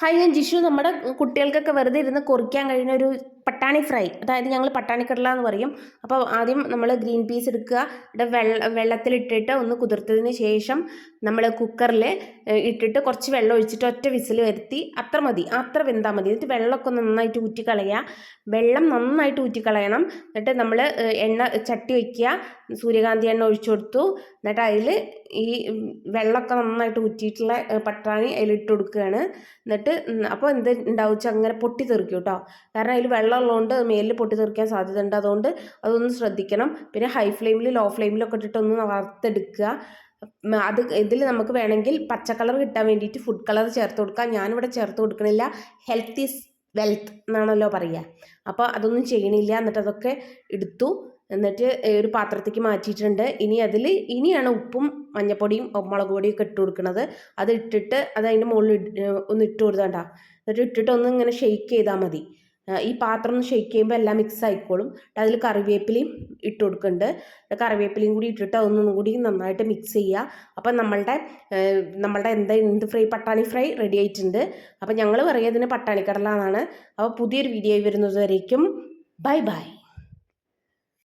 Hi ഞാൻ ജിഷു. നമ്മുടെ കുട്ടികൾക്കൊക്കെ വെറുതെ ഇരുന്ന് കുറിക്കാൻ കഴിയുന്ന ഒരു പട്ടാണി ഫ്രൈ അതായത് ഞങ്ങൾ പട്ടാണിക്കടല എന്ന് പറയും. അപ്പോൾ ആദ്യം നമ്മൾ ഗ്രീൻ പീസ് എടുക്കുക. ഇവിടെ വെള്ള വെള്ളത്തിലിട്ടിട്ട് ഒന്ന് കുതിർത്തതിന് ശേഷം നമ്മൾ കുക്കറിൽ ഇട്ടിട്ട് കുറച്ച് വെള്ളം ഒഴിച്ചിട്ട് ഒറ്റ വിസിൽ വരുത്തി അത്ര മതി. അത്ര വെന്താൽ മതി. എന്നിട്ട് വെള്ളമൊക്കെ നന്നായിട്ട് ഊറ്റിക്കളയുക. വെള്ളം നന്നായിട്ട് ഊറ്റിക്കളയണം. എന്നിട്ട് നമ്മൾ എണ്ണ ചട്ടി വയ്ക്കുക. സൂര്യകാന്തി എണ്ണ ഒഴിച്ചു കൊടുത്തു. എന്നിട്ട് അതിൽ ഈ വെള്ളമൊക്കെ നന്നായിട്ട് ഊറ്റിയിട്ടുള്ള പട്ടാണി അതിലിട്ട് കൊടുക്കുകയാണ്. എന്നിട്ട് അപ്പോൾ എന്ത് ഉണ്ടാവും വെച്ചാൽ അങ്ങനെ പൊട്ടി തെറിക്കും കേട്ടോ കാരണം അതിൽ വെള്ളം ഉള്ളതുകൊണ്ട് മേലിൽ പൊട്ടി തെറിക്കാൻ സാധ്യത ഉണ്ട് അതുകൊണ്ട് അതൊന്ന് ശ്രദ്ധിക്കണം. പിന്നെ ഹൈ ഫ്ലെയിമിൽ ലോ ഫ്ലെയിമിലൊക്കെ ഇട്ടിട്ടൊന്ന് വറുത്തെടുക്കുക. അത് ഇതിൽ നമുക്ക് വേണമെങ്കിൽ പച്ച കളർ കിട്ടാൻ വേണ്ടിയിട്ട് ഫുഡ് കളർ ചേർത്ത് കൊടുക്കാം. ഞാനിവിടെ ചേർത്ത് കൊടുക്കണില്ല. ഹെൽത്ത് ഈസ് വെൽത്ത് എന്നാണല്ലോ പറയുക. അപ്പോൾ അതൊന്നും ചെയ്യണില്ല. എന്നിട്ട് അതൊക്കെ എടുത്തു. എന്നിട്ട് ഒരു പാത്രത്തേക്ക് മാറ്റിയിട്ടുണ്ട്. ഇനി അതിൽ ഇനിയാണ് ഉപ്പും മഞ്ഞപ്പൊടിയും മുളക് പൊടിയും ഒക്കെ ഇട്ട് കൊടുക്കുന്നത്. അത് ഇട്ടിട്ട് അത് അതിന്റെ മുകളിൽ ഒന്ന് ഇട്ട് കൊടുത്തണ്ട എന്നിട്ട് ഇട്ടിട്ട് ഒന്ന് ഇങ്ങനെ ഷെയ്ക്ക് ചെയ്താൽ മതി. ഈ പാത്രം ഒന്ന് ഷെയ്ക്ക് ചെയ്യുമ്പോൾ എല്ലാം മിക്സ് ആയിക്കോളും. അതിൽ കറിവേപ്പിലയും ഇട്ട് കൊടുക്കുന്നുണ്ട്. കറിവേപ്പിലയും കൂടി ഇട്ടിട്ട് ഒന്നും കൂടി നന്നായിട്ട് മിക്സ് ചെയ്യുക അപ്പം നമ്മളുടെ നമ്മളുടെ എന്താ എന്ത് ഫ്രൈ? പട്ടാണി ഫ്രൈ റെഡി ആയിട്ടുണ്ട്. അപ്പം ഞങ്ങൾ പറയുന്നതിന് പട്ടാണിക്കടല എന്നാണ് അപ്പോൾ പുതിയൊരു വീഡിയോ വരുന്നത് വരേക്കും. Bye bye.